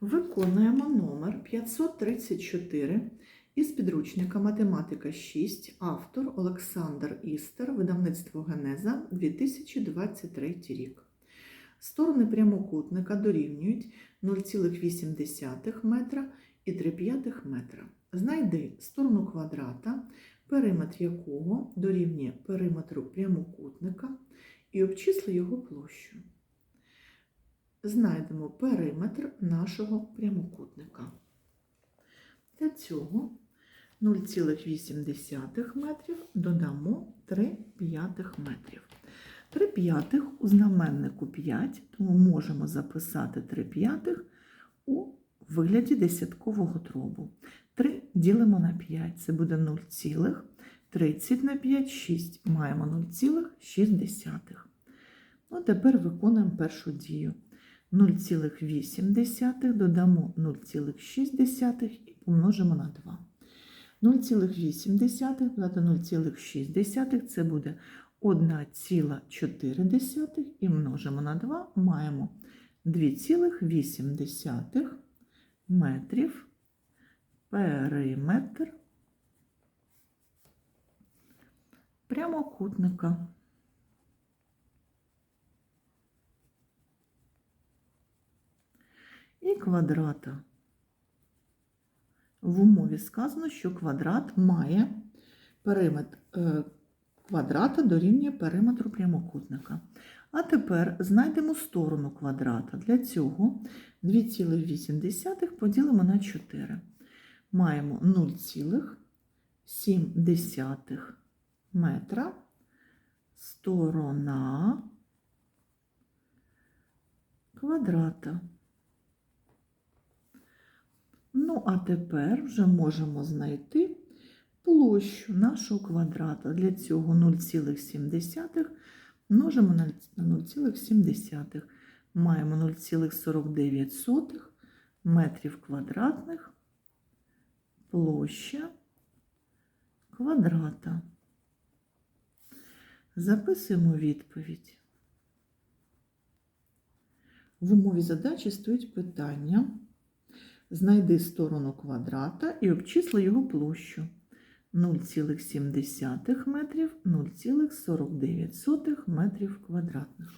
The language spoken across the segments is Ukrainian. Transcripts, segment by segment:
Виконуємо номер 534 із підручника Математика 6, автор Олександр Істер, видавництво Генеза 2023 рік. Сторони прямокутника дорівнюють 0,8 метра і 3,5 метра. Знайди сторону квадрата, периметр якого дорівнює периметру прямокутника і обчисли його площу. Знайдемо периметр нашого прямокутника. Для цього 0,8 метрів додамо 3 п'ятих метрів. 3 п'ятих у знаменнику 5, тому можемо записати 3 п'ятих у вигляді десяткового дробу. 3 ділимо на 5, це буде 0,30 на 5, 6. Маємо 0,6. Ну, тепер виконуємо першу дію. 0,8 додамо 0,6 і помножимо на 2. 0,8 додати 0,6 це буде 1,4 і множимо на 2, маємо 2,8 метрів периметр прямокутника. І квадрата. В умові сказано, що квадрат має периметр е, квадрата дорівнює периметру прямокутника. А тепер знайдемо сторону квадрата. Для цього 2,8 поділимо на 4. Маємо 0,7 метра сторона квадрата. Ну, а тепер вже можемо знайти площу нашого квадрата. Для цього 0,7 множимо на 0,7. Маємо 0,49 метрів квадратних площа квадрата. Записуємо відповідь. В умові задачі стоїть питання. Знайди сторону квадрата і обчисли його площу 0,7 метрів 0,49 метрів квадратних.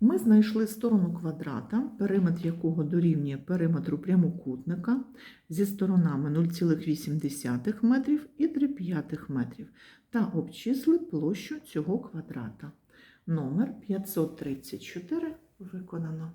Ми знайшли сторону квадрата, периметр якого дорівнює периметру прямокутника зі сторонами 0,8 метрів і 3,5 метрів та обчисли площу цього квадрата. Номер 534 виконано.